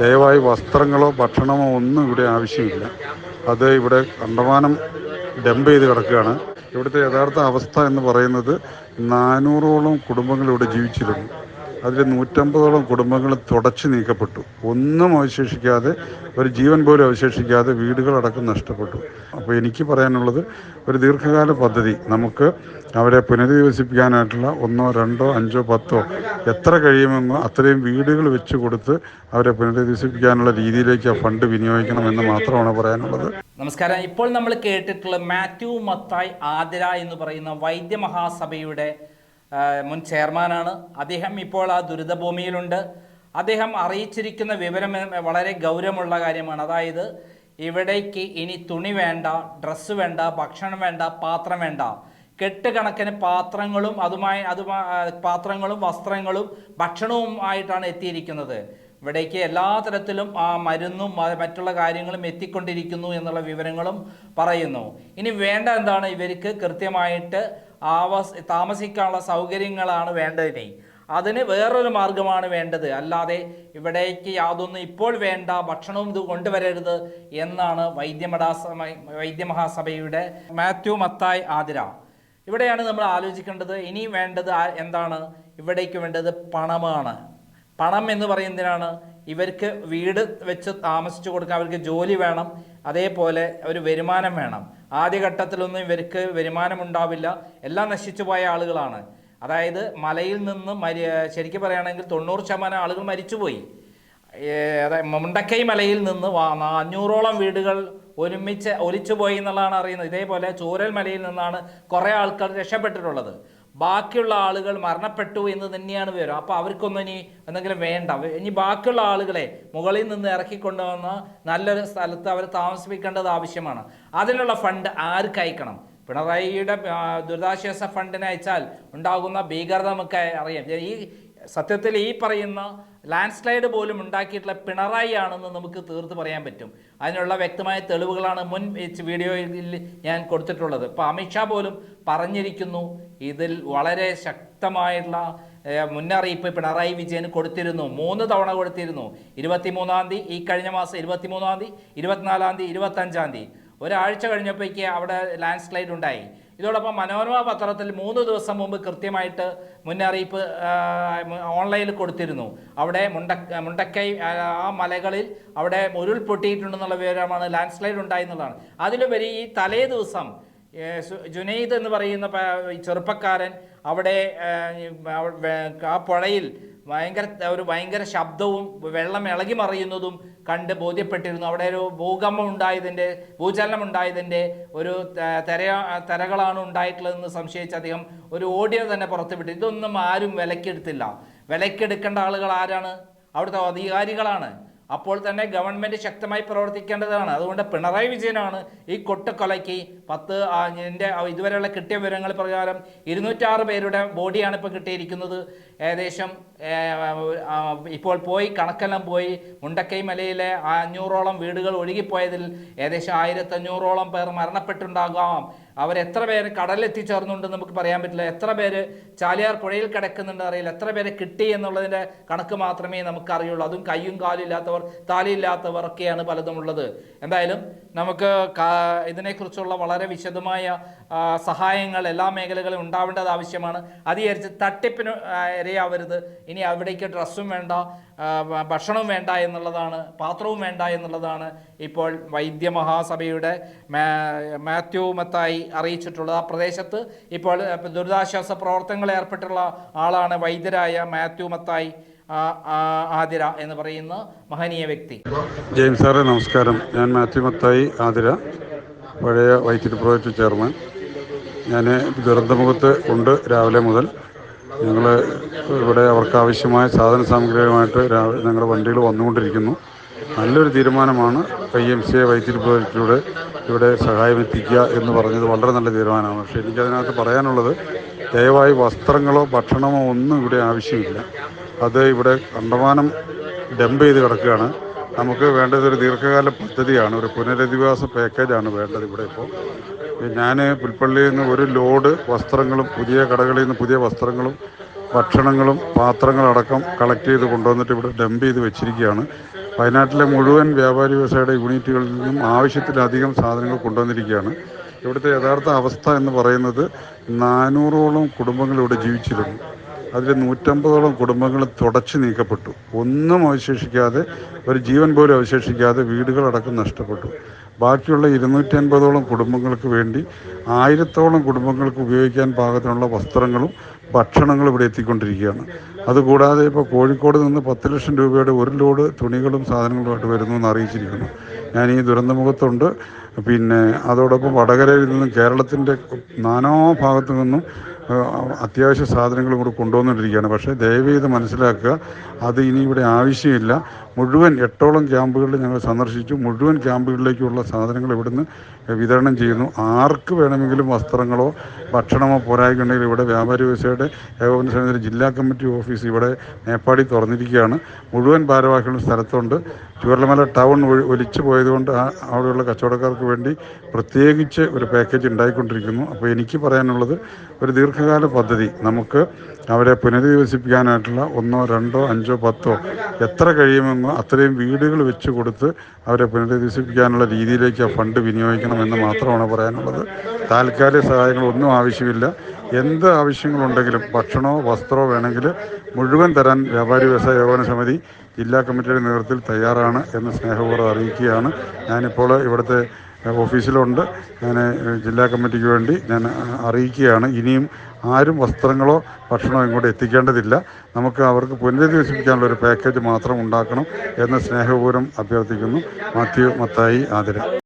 ദയവായി വസ്ത്രങ്ങളോ ഭക്ഷണമോ ഒന്നും ഇവിടെ ആവശ്യമില്ല. അത് ഇവിടെ കണ്ടമാനം ഡംപ് ചെയ്ത് കിടക്കുകയാണ്. ഇവിടുത്തെ യഥാർത്ഥ അവസ്ഥ എന്ന് പറയുന്നത് നാനൂറോളം കുടുംബങ്ങൾ ഇവിടെ ജീവിച്ചിരുന്നു. അതിൽ നൂറ്റമ്പതോളം കുടുംബങ്ങൾ തുടച്ചു നീക്കപ്പെട്ടു. ഒന്നും അവശേഷിക്കാതെ ഒരു ജീവൻ പോലും അവശേഷിക്കാതെ വീടുകളടക്കം നഷ്ടപ്പെട്ടു. അപ്പോൾ എനിക്ക് പറയാനുള്ളത് ഒരു ദീർഘകാല പദ്ധതി. നമുക്ക് അവരെ പുനരധിവസിപ്പിക്കാനായിട്ടുള്ള ഒന്നോ രണ്ടോ അഞ്ചോ പത്തോ എത്ര കഴിയുമെന്നോ അത്രയും വീടുകൾ വെച്ച് കൊടുത്ത് അവരെ പുനരധിവസിപ്പിക്കാനുള്ള രീതിയിലേക്ക് ആ ഫണ്ട് വിനിയോഗിക്കണമെന്ന് മാത്രമാണ് പറയാനുള്ളത്. നമസ്കാരം. ഇപ്പോൾ നമ്മൾ കേട്ടിട്ടുള്ള മാത്യു മത്തായി ആതിര എന്ന് പറയുന്ന വൈദ്യമഹാസഭയുടെ മുൻ ചെയർമാനാണ്. അദ്ദേഹം ഇപ്പോൾ ആ ദുരിതഭൂമിയിലുണ്ട്. അദ്ദേഹം അറിയിച്ചിരിക്കുന്ന വിവരം വളരെ ഗൗരവമുള്ള കാര്യമാണ്. അതായത് ഇവിടേക്ക് ഇനി തുണി വേണ്ട ഡ്രസ്സ് വേണ്ട ഭക്ഷണം വേണ്ട പാത്രം വേണ്ട. കെട്ടുകണക്കിന് പാത്രങ്ങളും അതുമായി അതുമായി പാത്രങ്ങളും വസ്ത്രങ്ങളും ഭക്ഷണവും ആയിട്ടാണ് എത്തിയിരിക്കുന്നത്. ഇവിടേക്ക് എല്ലാ തരത്തിലും ആ മരുന്നും മറ്റുള്ള കാര്യങ്ങളും എത്തിക്കൊണ്ടിരിക്കുന്നു എന്നുള്ള വിവരങ്ങളും പറയുന്നു. ഇനി വേണ്ട എന്താണ്? ഇവർക്ക് കൃത്യമായിട്ട് ആവാസ് താമസിക്കാനുള്ള സൗകര്യങ്ങളാണ് വേണ്ടതിനെ. അതിന് വേറൊരു മാർഗമാണ് വേണ്ടത്. അല്ലാതെ ഇവിടേക്ക് യാതൊന്നും ഇപ്പോൾ വേണ്ട ഭക്ഷണവും ഇത് കൊണ്ടുവരരുത് എന്നാണ് വൈദ്യമടാസ വൈദ്യമഹാസഭയുടെ മാത്യു മത്തായ് ആതിര. ഇവിടെയാണ് നമ്മൾ ആലോചിക്കേണ്ടത്. ഇനി വേണ്ടത് എന്താണ്? ഇവിടേക്ക് വേണ്ടത് പണമാണ്. പണം എന്ന് പറയുന്നതിനാണ് ഇവർക്ക് വീട് വെച്ച് താമസിച്ചു കൊടുക്കാൻ അവർക്ക് ജോലി വേണം. അതേപോലെ ഒരു വരുമാനം വേണം. ആദ്യഘട്ടത്തിലൊന്നും ഇവർക്ക് വരുമാനം ഉണ്ടാവില്ല എല്ലാം നശിച്ചു പോയ ആളുകളാണ്. അതായത് മലയിൽ നിന്ന് മരി ശരിക്കും പറയുകയാണെങ്കിൽ തൊണ്ണൂറ് ശതമാനം ആളുകൾ മരിച്ചുപോയി. അതായത് മുണ്ടക്കൈ മലയിൽ നിന്ന് അഞ്ഞൂറോളം വീടുകൾ ഒരുമിച്ച് ഒലിച്ചുപോയി എന്നുള്ളതാണ് അറിയുന്നത്. ഇതേപോലെ ചൂരൽ മലയിൽ നിന്നാണ് കുറേ ആൾക്കാർ രക്ഷപ്പെട്ടിട്ടുള്ളത്. ബാക്കിയുള്ള ആളുകൾ മരണപ്പെട്ടു എന്ന് തന്നെയാണ് വിവരം. അപ്പോൾ അവർക്കൊന്നും ഇനി എന്തെങ്കിലും വേണ്ട. ഇനി ബാക്കിയുള്ള ആളുകളെ മുകളിൽ നിന്ന് ഇറക്കിക്കൊണ്ടുവന്ന് നല്ലൊരു സ്ഥലത്ത് അവർ താമസിപ്പിക്കേണ്ടത് ആവശ്യമാണ്. അതിനുള്ള ഫണ്ട് ആർക്ക് അയക്കണം? പിണറായിയുടെ ദുരിതാശ്വാസ ഫണ്ടിന് അയച്ചാൽ ഉണ്ടാകുന്ന ഭീകരത നമുക്ക് അറിയാം. ഈ സത്യത്തിൽ ഈ പറയുന്ന ലാൻഡ് സ്ലൈഡ് പോലും ഉണ്ടാക്കിയിട്ടുള്ള പിണറായി ആണെന്ന് നമുക്ക് തീർത്ത് പറയാൻ പറ്റും. അതിനുള്ള വ്യക്തമായ തെളിവുകളാണ് മുൻ വീഡിയോയിൽ ഞാൻ കൊടുത്തിട്ടുള്ളത്. ഇപ്പോൾ അമിത്ഷാ പോലും പറഞ്ഞിരിക്കുന്നു ഇതിൽ വളരെ ശക്തമായിട്ടുള്ള മുന്നറിയിപ്പ് പിണറായി വിജയന് കൊടുത്തിരുന്നു. മൂന്ന് തവണ കൊടുത്തിരുന്നു. ഇരുപത്തിമൂന്നാം തീയതി ഈ കഴിഞ്ഞ മാസം ഇരുപത്തിമൂന്നാം തീയതി ഇരുപത്തിനാലാം തീയതി ഇരുപത്തഞ്ചാം തീയതി. ഒരാഴ്ച കഴിഞ്ഞപ്പോഴേക്ക് അവിടെ ലാൻഡ് സ്ലൈഡ് ഉണ്ടായി. ഇതോടൊപ്പം മനോരമ പത്രത്തിൽ മൂന്ന് ദിവസം മുമ്പ് കൃത്യമായിട്ട് മുന്നറിയിപ്പ് ഓൺലൈനിൽ കൊടുത്തിരുന്നു. അവിടെ മുണ്ട മുണ്ടക്കൈ ആ, മലകളിൽ അവിടെ ഉരുൾപൊട്ടിയിട്ടുണ്ടെന്നുള്ള വിവരമാണ് ലാൻഡ് സ്ലൈഡ് ഉണ്ടായി എന്നുള്ളതാണ്. അതിലുപരി ഈ തലേ ദിവസം ജുനൈദ് എന്ന് പറയുന്ന ചെറുപ്പക്കാരൻ അവിടെ ആ പുഴയിൽ ഭയങ്കര ഒരു ഭയങ്കര ശബ്ദവും വെള്ളം ഇളകി മറിയുന്നതും കണ്ട് ബോധ്യപ്പെട്ടിരുന്നു. അവിടെ ഒരു ഭൂകമ്പം ഉണ്ടായതിന്റെ ഭൂചലനം ഉണ്ടായതിന്റെ ഒരു തര തെര തെരകളാണ് ഉണ്ടായിട്ടുള്ളതെന്ന് സംശയിച്ച് അദ്ദേഹം ഒരു ഓഡിയോ തന്നെ പുറത്തുവിട്ടു. ഇതൊന്നും ആരും വിലക്കെടുത്തില്ല. വിലക്കെടുക്കേണ്ട ആളുകൾ ആരാണ്? അവിടുത്തെ അധികാരികളാണ്. അപ്പോൾ തന്നെ ഗവൺമെന്റ് ശക്തമായി പ്രവർത്തിക്കേണ്ടതാണ്. അതുകൊണ്ട് പിണറായി വിജയനാണ് ഈ കൊട്ടക്കൊലയ്ക്ക് പത്ത് എന്റെ ഇതുവരെയുള്ള കിട്ടിയ വിവരങ്ങൾ പ്രകാരം ഇരുന്നൂറ്റാറ് പേരുടെ ബോഡിയാണ് ഇപ്പോൾ കിട്ടിയിരിക്കുന്നത്. ഏകദേശം ഇപ്പോൾ പോയി കണക്കെല്ലാം പോയി. മുണ്ടക്കൈ മലയിലെ അഞ്ഞൂറോളം വീടുകൾ ഒഴുകിപ്പോയതിൽ ഏകദേശം ആയിരത്തഞ്ഞൂറോളം പേർ മരണപ്പെട്ടുണ്ടാകാം അവരെത്ര പേര് കടലിലെത്തിച്ചേർന്നുണ്ടെന്ന് നമുക്ക് പറയാൻ പറ്റില്ല. എത്ര പേര് ചാലിയാർ പുഴയിൽ കിടക്കുന്നുണ്ട് അറിയില്ല. എത്ര പേരെ കിട്ടി എന്നുള്ളതിന്റെ കണക്ക് മാത്രമേ നമുക്ക് അറിയുള്ളൂ. അതും കൈയും കാലും ഇല്ലാത്തവർ താലിയില്ലാത്തവർ ഒക്കെയാണ് പലതും ഉള്ളത് എന്തായാലും നമുക്ക് ഇതിനെക്കുറിച്ചുള്ള വളരെ വിശദമായ സഹായങ്ങൾ എല്ലാ മേഖലകളും ഉണ്ടാവേണ്ടത് ആവശ്യമാണ്. അത് തട്ടിപ്പിന് ഇരയാവരുത്. ഇനി അവിടേക്ക് ഡ്രസ്സും വേണ്ട ഭക്ഷണവും വേണ്ട എന്നുള്ളതാണ് പാത്രവും വേണ്ട എന്നുള്ളതാണ് ഇപ്പോൾ വൈദ്യമഹാസഭയുടെ മാത്യു മത്തായി അറിയിച്ചിട്ടുള്ളത്. ആ പ്രദേശത്ത് ഇപ്പോൾ ദുരിതാശ്വാസ പ്രവർത്തനങ്ങളിൽ ഏർപ്പെട്ടുള്ള ആളാണ് വൈദ്യരായ മാത്യു മത്തായി ആതിര എന്ന് പറയുന്ന മഹനീയ വ്യക്തി. ജെയിംസ് സാറെ നമസ്കാരം. ഞാൻ മാത്യു മത്തായി ആതിര പഴയ വൈദ്യുതി പ്രോജക്റ്റ് ചെയർമാൻ. ഞാൻ ദുരന്തമുഖത്ത് ഉണ്ട് രാവിലെ മുതൽ. ഞങ്ങൾ ഇവിടെ അവർക്ക് ആവശ്യമായ സാധന സാമഗ്രികളുമായിട്ട് ഞങ്ങളുടെ വണ്ടികൾ വന്നുകൊണ്ടിരിക്കുന്നു. നല്ലൊരു തീരുമാനമാണ് ഐ എം സി എ വൈദ്യുതി പ്രോജക്റ്റിലൂടെ ഇവിടെ സഹായമെത്തിക്കുക എന്ന് പറഞ്ഞത് വളരെ നല്ല തീരുമാനമാണ്. പക്ഷേ എനിക്കതിനകത്ത് പറയാനുള്ളത് ദയവായി വസ്ത്രങ്ങളോ ഭക്ഷണമോ ഒന്നും ഇവിടെ ആവശ്യമില്ല. അത് ഇവിടെ കണ്ടമാനം ഡംപ് ചെയ്ത് കിടക്കുകയാണ്. നമുക്ക് വേണ്ടത് ഒരു ദീർഘകാല പദ്ധതിയാണ്. ഒരു പുനരധിവാസ പാക്കേജാണ് വേണ്ടത് ഇവിടെ ഇപ്പോൾ. ഞാൻ പുൽപ്പള്ളിയിൽ നിന്ന് ഒരു ലോഡ് വസ്ത്രങ്ങളും പുതിയ കടകളിൽ നിന്ന് പുതിയ വസ്ത്രങ്ങളും ഭക്ഷണങ്ങളും പാത്രങ്ങളടക്കം കളക്ട് ചെയ്ത് കൊണ്ടുവന്നിട്ട് ഇവിടെ ഡംപ് ചെയ്ത് വെച്ചിരിക്കുകയാണ്. വയനാട്ടിലെ മുഴുവൻ വ്യാപാരി വ്യവസായയുടെ യൂണിറ്റുകളിൽ നിന്നും ആവശ്യത്തിലധികം സാധനങ്ങൾ കൊണ്ടുവന്നിരിക്കുകയാണ്. ഇവിടുത്തെ യഥാർത്ഥ അവസ്ഥ എന്ന് പറയുന്നത് നാനൂറോളം കുടുംബങ്ങൾ ഇവിടെ ജീവിച്ചിരുന്നു. അതിൽ നൂറ്റമ്പതോളം കുടുംബങ്ങൾ തുടച്ചു നീക്കപ്പെട്ടു. ഒന്നും അവശേഷിക്കാതെ ഒരു ജീവൻ പോലും അവശേഷിക്കാതെ വീടുകളടക്കം നഷ്ടപ്പെട്ടു. ബാക്കിയുള്ള ഇരുന്നൂറ്റി അൻപതോളം കുടുംബങ്ങൾക്ക് വേണ്ടി ആയിരത്തോളം കുടുംബങ്ങൾക്ക് ഉപയോഗിക്കാൻ പാകത്തിനുള്ള വസ്ത്രങ്ങളും ഭക്ഷണങ്ങളും ഇവിടെ എത്തിക്കൊണ്ടിരിക്കുകയാണ്. അതുകൂടാതെ ഇപ്പോൾ കോഴിക്കോട് നിന്ന് പത്ത് ലക്ഷം രൂപയുടെ ഒരു ലോഡ് തുണികളും സാധനങ്ങളുമായിട്ട് വരുന്നു എന്ന് അറിയിച്ചിരിക്കുന്നു. ഞാൻ ഈ ദുരന്തമുഖത്തുണ്ട്. പിന്നെ അതോടൊപ്പം വടകരയിൽ നിന്നും കേരളത്തിന്റെ നാനാ ഭാഗത്തു നിന്നും അത്യാവശ്യ സാധനങ്ങളും കൂടെ കൊണ്ടുവന്നുകൊണ്ടിരിക്കുകയാണ്. പക്ഷേ ദയവ് ചെയ്ത് മനസ്സിലാക്കുക അത് ഇനി ഇവിടെ ആവശ്യമില്ല. മുഴുവൻ എട്ടോളം ക്യാമ്പുകളിൽ ഞങ്ങൾ സന്ദർശിച്ചു. മുഴുവൻ ക്യാമ്പുകളിലേക്കുള്ള സാധനങ്ങൾ ഇവിടുന്ന് വിതരണം ചെയ്യുന്നു. ആർക്ക് വേണമെങ്കിലും വസ്ത്രങ്ങളോ ഭക്ഷണമോ പോരായിക്കുണ്ടെങ്കിൽ ഇവിടെ വ്യാപാരി വ്യവസായയുടെ ഏകോപന സമിതി ജില്ലാ കമ്മിറ്റി ഓഫീസ് ഇവിടെ മേപ്പാടി തുറന്നിരിക്കുകയാണ്. മുഴുവൻ ഭാരവാഹികളും സ്ഥലത്തുണ്ട്. ചുവരലമല ടൗൺ ഒലിച്ചു പോയതുകൊണ്ട് അവിടെയുള്ള കച്ചവടക്കാർക്ക് വേണ്ടി പ്രത്യേകിച്ച് ഒരു പാക്കേജ് ഉണ്ടായിക്കൊണ്ടിരിക്കുന്നു. അപ്പോൾ എനിക്ക് പറയാനുള്ളത് ഒരു ദീർഘകാല പദ്ധതി. നമുക്ക് അവരെ പുനരധിവസിപ്പിക്കാനായിട്ടുള്ള ഒന്നോ രണ്ടോ അഞ്ചോ പത്തോ എത്ര കഴിയുമെന്നോ അത്രയും വീടുകൾ വെച്ച് കൊടുത്ത് അവരെ പുനരധിവസിപ്പിക്കാനുള്ള രീതിയിലേക്ക് ആ ഫണ്ട് വിനിയോഗിക്കണമെന്ന് മാത്രമാണ് പറയാനുള്ളത്. താൽക്കാലിക സഹായങ്ങൾ ഒന്നും ആവശ്യമില്ല. എന്ത് ആവശ്യങ്ങളുണ്ടെങ്കിലും ഭക്ഷണമോ വസ്ത്രമോ വേണമെങ്കിൽ മുഴുവൻ തരാൻ വ്യാപാരി വ്യവസായ ഏകോപന സമിതി ജില്ലാ കമ്മിറ്റിയുടെ നേതൃത്വത്തിൽ തയ്യാറാണ് എന്ന് സ്നേഹപൂർവം അറിയിക്കുകയാണ്. ഞാനിപ്പോൾ ഇവിടുത്തെ ഓഫീസിലുണ്ട്. ഞാൻ ജില്ലാ കമ്മിറ്റിക്ക് വേണ്ടി ഞാൻ അറിയിക്കുകയാണ്. ഇനിയും ആരും വസ്ത്രങ്ങളോ ഭക്ഷണമോ ഇങ്ങോട്ട് എത്തിക്കേണ്ടതില്ല. നമുക്ക് അവർക്ക് പുനരധിവസിപ്പിക്കാനുള്ള ഒരു പാക്കേജ് മാത്രം ഉണ്ടാക്കണം എന്ന് സ്നേഹപൂർവം അഭ്യർത്ഥിക്കുന്നു. മാത്യു മത്തായി ആതിര.